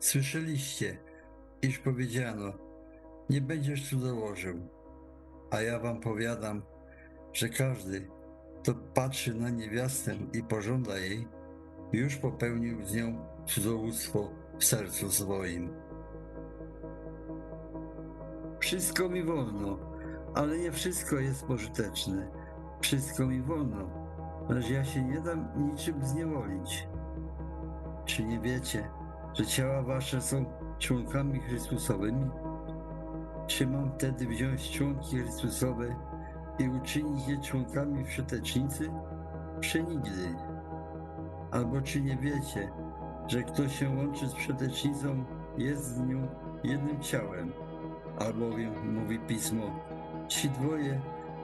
Słyszeliście, iż powiedziano, nie będziesz cudzołożył. A ja wam powiadam, że każdy, kto patrzy na niewiastę i pożąda jej, już popełnił z nią cudzołóstwo w sercu swoim. Wszystko mi wolno, ale nie wszystko jest pożyteczne. Wszystko mi wolno, lecz ja się nie dam niczym zniewolić. Czy nie wiecie, że ciała wasze są członkami Chrystusowymi? Czy mam wtedy wziąć członki Chrystusowe i uczynić je członkami wszetecznicy? Przenigdy. Albo czy nie wiecie, że kto się łączy z wszetecznicą, jest z nią jednym ciałem? Albowiem mówi pismo, ci dwoje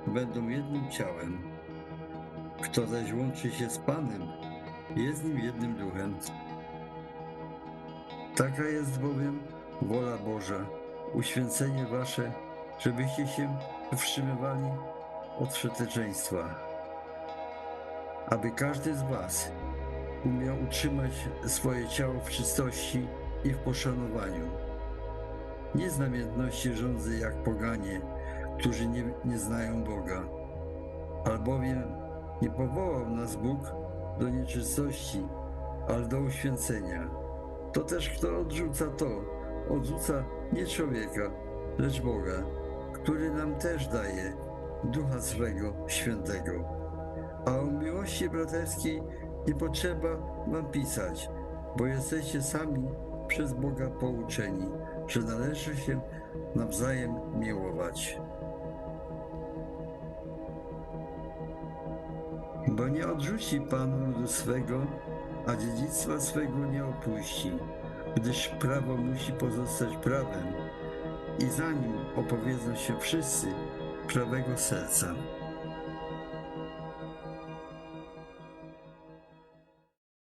będą jednym ciałem. Kto zaś łączy się z Panem, jest nim jednym duchem. Taka jest bowiem wola Boża, uświęcenie wasze, żebyście się wstrzymywali od wszeteczeństwa. Aby każdy z was umiał utrzymać swoje ciało w czystości i w poszanowaniu. Nie z namiętności rządzy jak poganie, którzy nie, nie znają Boga. Albowiem nie powołał nas Bóg do nieczystości, ale do uświęcenia. To też kto odrzuca to, odrzuca nie człowieka, lecz Boga, który nam też daje Ducha swego Świętego. A o miłości braterskiej nie potrzeba wam pisać, bo jesteście sami przez Boga pouczeni, że należy się nawzajem miłować. Bo nie odrzuci Pan ludu swego, a dziedzictwa swego nie opuści, gdyż prawo musi pozostać prawem i za nim opowiedzą się wszyscy prawego serca.